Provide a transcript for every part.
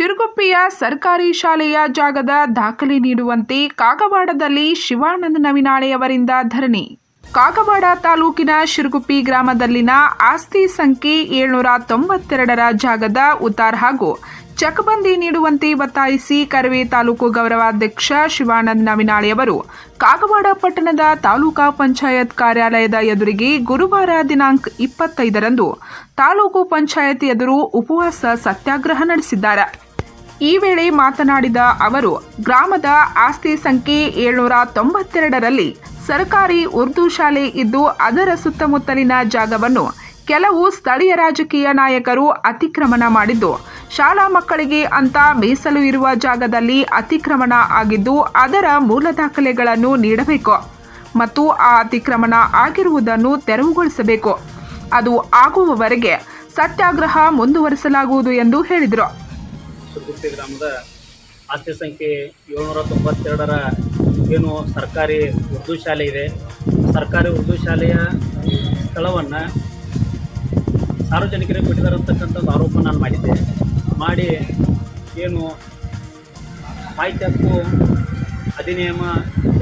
ಶಿರಗುಪ್ಪಿಯ ಸರ್ಕಾರಿ ಶಾಲೆಯ ಜಾಗದ ದಾಖಲೆ ನೀಡುವಂತೆ ಕಾಗವಾಡದಲ್ಲಿ ಶಿವಾನಂದ ನವಿನಾಳೆಯವರಿಂದ ಧರಣಿ. ಕಾಗವಾಡ ತಾಲೂಕಿನ ಶಿರಗುಪ್ಪಿ ಗ್ರಾಮದಲ್ಲಿನ ಆಸ್ತಿ ಸಂಖ್ಯೆ ಏಳ್ನೂರ ತೊಂಬತ್ತೆರಡರ ಜಾಗದ ಉತ್ತಾರ್ ಹಾಗೂ ಚಕಬಂದಿ ನೀಡುವಂತೆ ಒತ್ತಾಯಿಸಿ ಕರವೇ ತಾಲೂಕು ಗೌರವಾಧ್ಯಕ್ಷ ಶಿವಾನಂದ ನವಿನಾಳೆಯವರು ಕಾಗವಾಡ ಪಟ್ಟಣದ ತಾಲೂಕಾ ಪಂಚಾಯತ್ ಕಾರ್ಯಾಲಯದ ಎದುರಿಗೆ ಗುರುವಾರ ದಿನಾಂಕ ಇಪ್ಪತ್ತೈದರಂದು ತಾಲೂಕು ಪಂಚಾಯತ್ ಎದುರು ಉಪವಾಸ ಸತ್ಯಾಗ್ರಹ ನಡೆಸಿದ್ದಾರೆ. ಈ ವೇಳೆ ಮಾತನಾಡಿದ ಅವರು, ಗ್ರಾಮದ ಆಸ್ತಿ ಸಂಖ್ಯೆ ಏಳ್ನೂರ ತೊಂಬತ್ತೆರಡರಲ್ಲಿ ಸರ್ಕಾರಿ ಉರ್ದು ಶಾಲೆ ಇದ್ದು ಅದರ ಸುತ್ತಮುತ್ತಲಿನ ಜಾಗವನ್ನು ಕೆಲವು ಸ್ಥಳೀಯ ರಾಜಕೀಯ ನಾಯಕರು ಅತಿಕ್ರಮಣ ಮಾಡಿದ್ದು, ಶಾಲಾ ಮಕ್ಕಳಿಗೆ ಅಂತ ಮೀಸಲು ಇರುವ ಜಾಗದಲ್ಲಿ ಅತಿಕ್ರಮಣ ಆಗಿದ್ದು ಅದರ ಮೂಲ ದಾಖಲೆಗಳನ್ನು ನೀಡಬೇಕು ಮತ್ತು ಆ ಅತಿಕ್ರಮಣ ಆಗಿರುವುದನ್ನು ತೆರವುಗೊಳಿಸಬೇಕು. ಅದು ಆಗುವವರೆಗೆ ಸತ್ಯಾಗ್ರಹ ಮುಂದುವರಿಸಲಾಗುವುದು ಎಂದು ಹೇಳಿದರು. ಸುಗುಪ್ಪಿ ಗ್ರಾಮದ ಆಸ್ತಿ ಸಂಖ್ಯೆ ಏಳ್ನೂರ ತೊಂಬತ್ತೆರಡರ ಏನು ಸರ್ಕಾರಿ ಉರ್ದು ಶಾಲೆ ಇದೆ. ಸರ್ಕಾರಿ ಉರ್ದು ಶಾಲೆಯ ಸ್ಥಳವನ್ನು ಸಾರ್ವಜನಿಕರಿಗೆ ಒಂದು ಆರೋಪ ನಾನು ಮಾಡಿದ್ದೆ. ಮಾಡಿ ಏನು ಮಾಹಿತಿ ಹಕ್ಕು ಅಧಿನಿಯಮ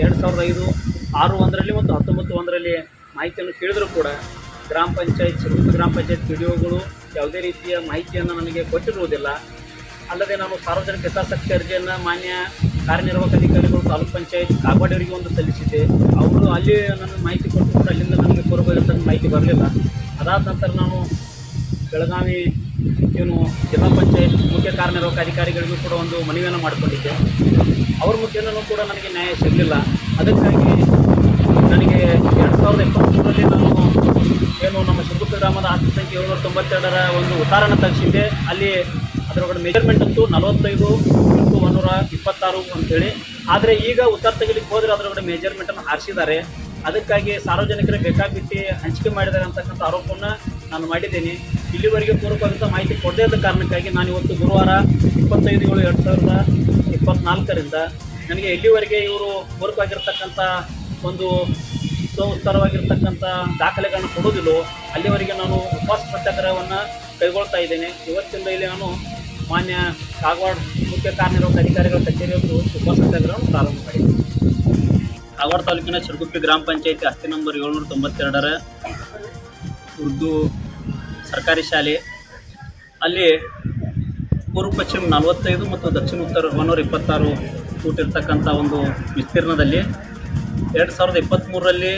ಎರಡು ಸಾವಿರದ ಐದು ಆರು ಒಂದರಲ್ಲಿ ಮತ್ತು ಹತ್ತೊಂಬತ್ತು ಒಂದರಲ್ಲಿ ಮಾಹಿತಿಯನ್ನು ಕೇಳಿದರೂ ಕೂಡ ಗ್ರಾಮ ಪಂಚಾಯತ್ ಗ್ರಾಮ ಪಂಚಾಯತ್ ಪಿ ಡಿ ಒಗಳು ಯಾವುದೇ ರೀತಿಯ ಮಾಹಿತಿಯನ್ನು ನನಗೆ ಕೊಟ್ಟಿರುವುದಿಲ್ಲ. ಅಲ್ಲದೆ ನಾನು ಸಾರ್ವಜನಿಕ ಹಿತಾಸಕ್ತಿ ಅರ್ಜಿಯನ್ನು ಮಾನ್ಯ ಕಾರ್ಯನಿರ್ವಾಹಕ ಅಧಿಕಾರಿಗಳು, ತಾಲೂಕ್ ಪಂಚಾಯತ್, ಕಾಗವಾಡಿಯವರಿಗೆ ಒಂದು ಸಲ್ಲಿಸಿದ್ದೆ. ಅವರು ಅಲ್ಲಿ ನನಗೆ ಮಾಹಿತಿ ಕೊಟ್ಟು ಅಲ್ಲಿಂದ ನನಗೆ ಪೂರ್ವವಾಗಿರ್ತಕ್ಕಂಥ ಮಾಹಿತಿ ಬರಲಿಲ್ಲ. ಅದಾದ ನಂತರ ನಾನು ಬೆಳಗಾವಿ ಏನು ಜಿಲ್ಲಾ ಪಂಚಾಯತ್ ಮುಖ್ಯ ಕಾರ್ಯನಿರ್ವಾಹಕ ಅಧಿಕಾರಿಗಳಿಗೂ ಕೂಡ ಒಂದು ಮನವಿಯನ್ನು ಮಾಡಿಕೊಂಡಿದ್ದೆ. ಅವ್ರ ಮುಖೇನೂ ಕೂಡ ನನಗೆ ನ್ಯಾಯ ಸಿಗಲಿಲ್ಲ. ಅದಕ್ಕಾಗಿ ನನಗೆ ಎರಡು ಸಾವಿರದ ಇಪ್ಪತ್ತ್ಮೂರರಲ್ಲಿ ನಾನು ಏನು ನಮ್ಮ ಶಿವಗುಪ್ತ ಗ್ರಾಮದ ಆಸ್ತಿ ಸಂಖ್ಯೆ ಏಳ್ನೂರ ತೊಂಬತ್ತೆರಡರ ಒಂದು ಉದಾಹರಣೆ ತರಿಸಿದ್ದೆ. ಅಲ್ಲಿ ಅದರೊಳಗಡೆ ಮೆಜರ್ಮೆಂಟ್ ಅಂತೂ ನಲವತ್ತೈದು ಇಂಟು ಒಂದೂರ ಇಪ್ಪತ್ತಾರು ಅಂತೇಳಿ. ಆದರೆ ಈಗ ಉತ್ತರ ತೆಗಿಲಿಕ್ಕೆ ಹೋದರೆ ಅದರೊಳಗಡೆ ಮೆಜರ್ಮೆಂಟನ್ನು ಹಾರಿಸಿದ್ದಾರೆ. ಅದಕ್ಕಾಗಿ ಸಾರ್ವಜನಿಕರಿಗೆ ಬೇಕಾಬಿಟ್ಟು ಹಂಚಿಕೆ ಮಾಡಿದ್ದಾರೆ ಅಂತಕ್ಕಂಥ ಆರೋಪವನ್ನು ನಾನು ಮಾಡಿದ್ದೇನೆ. ಇಲ್ಲಿವರೆಗೆ ಪೂರ್ವಕವಾದಂಥ ಮಾಹಿತಿ ಕೊಡದೇ ಕಾರಣಕ್ಕಾಗಿ ನಾನು ಇವತ್ತು ಗುರುವಾರ ಇಪ್ಪತ್ತೈದು ಏಳು ಎರಡು ಸಾವಿರದ ಇಪ್ಪತ್ತ್ನಾಲ್ಕರಿಂದ ನನಗೆ ಇಲ್ಲಿವರೆಗೆ ಇವರು ಪೂರ್ವಕವಾಗಿರ್ತಕ್ಕಂಥ ಒಂದು ಸುಸ್ತರವಾಗಿರ್ತಕ್ಕಂಥ ದಾಖಲೆಗಳನ್ನು ಕೊಡೋದಿಲ್ಲೋ ಅಲ್ಲಿವರೆಗೆ ನಾನು ಉಪವಾಸ ಸತ್ಯಾಗ್ರಹವನ್ನು ಕೈಗೊಳ್ತಾ ಇದ್ದೇನೆ. ಇವತ್ತಿಂದ ಇಲ್ಲಿ ನಾನು ಮಾನ್ಯ ಕಾಗವಾಡ ಮುಖ್ಯ ಕಾರ್ಯನಿರ್ವಾಹಕ ಅಧಿಕಾರಿಗಳ ಕಚೇರಿಯವರು ಶುಭ ಸತ್ಯಾಗ್ರಹವನ್ನು ಪ್ರಾರಂಭ ಮಾಡಿದೆ ಕಾಗವಾಡ ತಾಲೂಕಿನ ಚಿರುಗುಪ್ಪಿ ಗ್ರಾಮ ಪಂಚಾಯತಿ ಆಸ್ತಿ ನಂಬರ್ ಏಳ್ನೂರ ತೊಂಬತ್ತೆರಡರ ಉರ್ದು ಸರ್ಕಾರಿ ಶಾಲೆ. ಅಲ್ಲಿ ಪೂರ್ವ ಪಶ್ಚಿಮ ನಲವತ್ತೈದು ಮತ್ತು ದಕ್ಷಿಣ ಉತ್ತರ ಒಂದೂರ ಇಪ್ಪತ್ತಾರು ಫೂಟ್ ಇರ್ತಕ್ಕಂಥ ಒಂದು ವಿಸ್ತೀರ್ಣದಲ್ಲಿ ಎರಡು ಸಾವಿರದ ಇಪ್ಪತ್ತ್ಮೂರರಲ್ಲಿ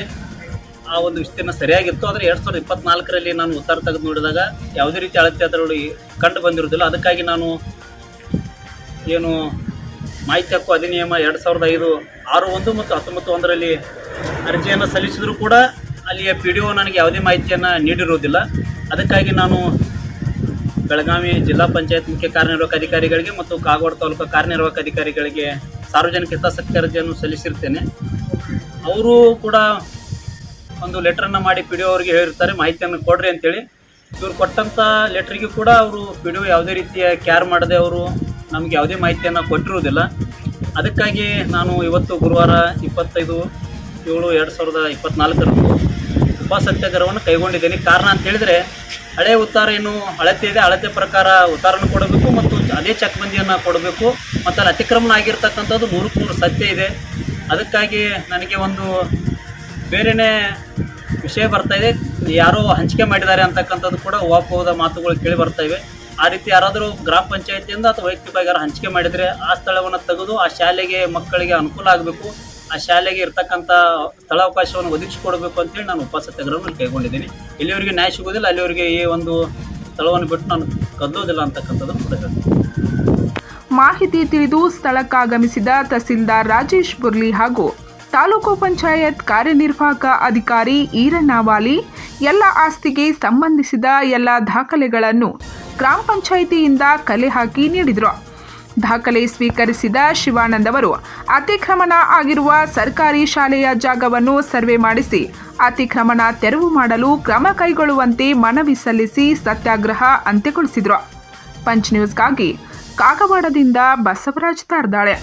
ಆ ಒಂದು ವಿಸ್ತೀರ್ಣ ಸರಿಯಾಗಿತ್ತು. ಆದರೆ ಎರಡು ಸಾವಿರದ ಇಪ್ಪತ್ನಾಲ್ಕರಲ್ಲಿ ನಾನು ಉತ್ತರ ತೆಗೆದು ನೋಡಿದಾಗ ಯಾವುದೇ ರೀತಿ ಅಳತೆ ಅದರೊಳಗೆ ಕಂಡು ಬಂದಿರೋದಿಲ್ಲ ಅದಕ್ಕಾಗಿ ನಾನು ಏನು ಮಾಹಿತಿ ಹಕ್ಕು ಅಧಿನಿಯಮ ಎರಡು ಸಾವಿರದ ಐದು ಆರು ಒಂದು ಮತ್ತು ಹತ್ತೊಂಬತ್ತು ಒಂದರಲ್ಲಿ ಅರ್ಜಿಯನ್ನು ಸಲ್ಲಿಸಿದರೂ ಕೂಡ ಅಲ್ಲಿಯ ಪಿ ಡಿ ಒ ನನಗೆ ಯಾವುದೇ ಮಾಹಿತಿಯನ್ನು ನೀಡಿರುವುದಿಲ್ಲ. ಅದಕ್ಕಾಗಿ ನಾನು ಬೆಳಗಾವಿ ಜಿಲ್ಲಾ ಪಂಚಾಯತ್ ಮುಖ್ಯ ಕಾರ್ಯನಿರ್ವಾಹಕ ಅಧಿಕಾರಿಗಳಿಗೆ ಮತ್ತು ಕಾಗವಾಡ ತಾಲೂಕು ಕಾರ್ಯನಿರ್ವಾಹಕ ಅಧಿಕಾರಿಗಳಿಗೆ ಸಾರ್ವಜನಿಕ ಹಿತಾಸಕ್ತಿ ಅರ್ಜಿಯನ್ನು ಸಲ್ಲಿಸಿರ್ತೇನೆ. ಅವರು ಕೂಡ ಒಂದು ಲೆಟ್ರನ್ನು ಮಾಡಿ ಪಿ ಡಿ ಒ ಅವರಿಗೆ ಹೇಳಿರ್ತಾರೆ, ಮಾಹಿತಿಯನ್ನು ಕೊಡ್ರಿ ಅಂತೇಳಿ. ಇವ್ರು ಕೊಟ್ಟಂಥ ಲೆಟ್ರಿಗೆ ಕೂಡ ಅವರು ಪಿ ಡಿ ಯಾವುದೇ ರೀತಿಯ ಕ್ಯಾರ್ ಮಾಡದೆ ಅವರು ನಮಗೆ ಯಾವುದೇ ಮಾಹಿತಿಯನ್ನು ಕೊಟ್ಟಿರುವುದಿಲ್ಲ. ಅದಕ್ಕಾಗಿ ನಾನು ಇವತ್ತು ಗುರುವಾರ ಇಪ್ಪತ್ತೈದು ಏಳು ಎರಡು ಸಾವಿರದ ಇಪ್ಪತ್ತ್ನಾಲ್ಕರಂದು ಉಪ ಸತ್ಯಾಗ್ರಹವನ್ನು ಕೈಗೊಂಡಿದ್ದೇನೆ. ಕಾರಣ ಅಂತ ಹೇಳಿದರೆ, ಹಳೆ ಉತ್ತಾರ ಏನು ಅಳತೆ ಇದೆ, ಅಳತೆ ಪ್ರಕಾರ ಉತ್ತಾರನ ಕೊಡಬೇಕು ಮತ್ತು ಅದೇ ಚಕ್ಬಂದಿಯನ್ನು ಕೊಡಬೇಕು. ಮತ್ತು ಅಲ್ಲಿ ಅತಿಕ್ರಮಣ ಆಗಿರ್ತಕ್ಕಂಥದ್ದು ನೂರಕ್ಕೆ ನೂರು ಸತ್ಯ ಇದೆ. ಅದಕ್ಕಾಗಿ ನನಗೆ ಒಂದು ಬೇರೆಯೇ ವಿಷಯ ಬರ್ತಾ ಇದೆ. ಯಾರೋ ಹಂಚಿಕೆ ಮಾಡಿದ್ದಾರೆ ಅಂತಕ್ಕಂಥದ್ದು ಕೂಡ ಹೋದ ಮಾತುಗಳು ಕೇಳಿ ಬರ್ತಾ ಇವೆ. ಆ ರೀತಿ ಯಾರಾದರೂ ಗ್ರಾಮ ಪಂಚಾಯತಿಯಿಂದ ಅಥವಾ ವೈಯಕ್ತಿಕವಾಗಿ ಯಾರು ಹಂಚಿಕೆ ಮಾಡಿದರೆ ಆ ಸ್ಥಳವನ್ನು ತೆಗೆದು ಆ ಶಾಲೆಗೆ ಮಕ್ಕಳಿಗೆ ಅನುಕೂಲ ಆಗಬೇಕು. ಆ ಶಾಲೆಗೆ ಇರ್ತಕ್ಕಂಥ ಸ್ಥಳಾವಕಾಶವನ್ನು ಒದಗಿಸಿಕೊಡಬೇಕು ಅಂತೇಳಿ ನಾನು ಉಪ ಸತ್ಯಾಗ್ರಹವನ್ನು ಕೈಗೊಂಡಿದ್ದೀನಿ. ಇಲ್ಲಿವರಿಗೆ ನ್ಯಾಯ ಸಿಗೋದಿಲ್ಲ ಅಲ್ಲಿವರೆಗೆ ಈ ಒಂದು ಸ್ಥಳವನ್ನು ಬಿಟ್ಟು ನಾನು ಕದ್ದೋದಿಲ್ಲ ಅಂತಕ್ಕಂಥದ್ದು ಕೂಡ ಹೇಳ್ತೀನಿ. ಮಾಹಿತಿ ತಿಳಿದು ಸ್ಥಳಕ್ಕಾಗಮಿಸಿದ ತಹಸೀಲ್ದಾರ್ ರಾಜೇಶ್ ಬುರ್ಲಿ ಹಾಗೂ ತಾಲೂಕು ಪಂಚಾಯತ್ ಕಾರ್ಯನಿರ್ವಾಹಕ ಅಧಿಕಾರಿ ಈರಣ್ಣವಾಲಿ ಎಲ್ಲ ಆಸ್ತಿಗೆ ಸಂಬಂಧಿಸಿದ ಎಲ್ಲ ದಾಖಲೆಗಳನ್ನು ಗ್ರಾಮ ಪಂಚಾಯಿತಿಯಿಂದ ಕಲೆ ಹಾಕಿ ನೀಡಿದರು. ದಾಖಲೆ ಸ್ವೀಕರಿಸಿದ ಶಿವಾನಂದ್ ಅವರು ಅತಿಕ್ರಮಣ ಆಗಿರುವ ಸರ್ಕಾರಿ ಶಾಲೆಯ ಜಾಗವನ್ನು ಸರ್ವೆ ಮಾಡಿಸಿ, ಅತಿಕ್ರಮಣ ತೆರವು ಮಾಡಲು ಕ್ರಮ ಕೈಗೊಳ್ಳುವಂತೆ ಮನವಿ ಸಲ್ಲಿಸಿ ಸತ್ಯಾಗ್ರಹ ಅಂತ್ಯಗೊಳಿಸಿದರು. ಪಂಚ್ ನ್ಯೂಸ್ಗಾಗಿ ಕಾಗವಾಡದಿಂದ ಬಸವರಾಜ್ ತಾರ್ದಾಳೆ.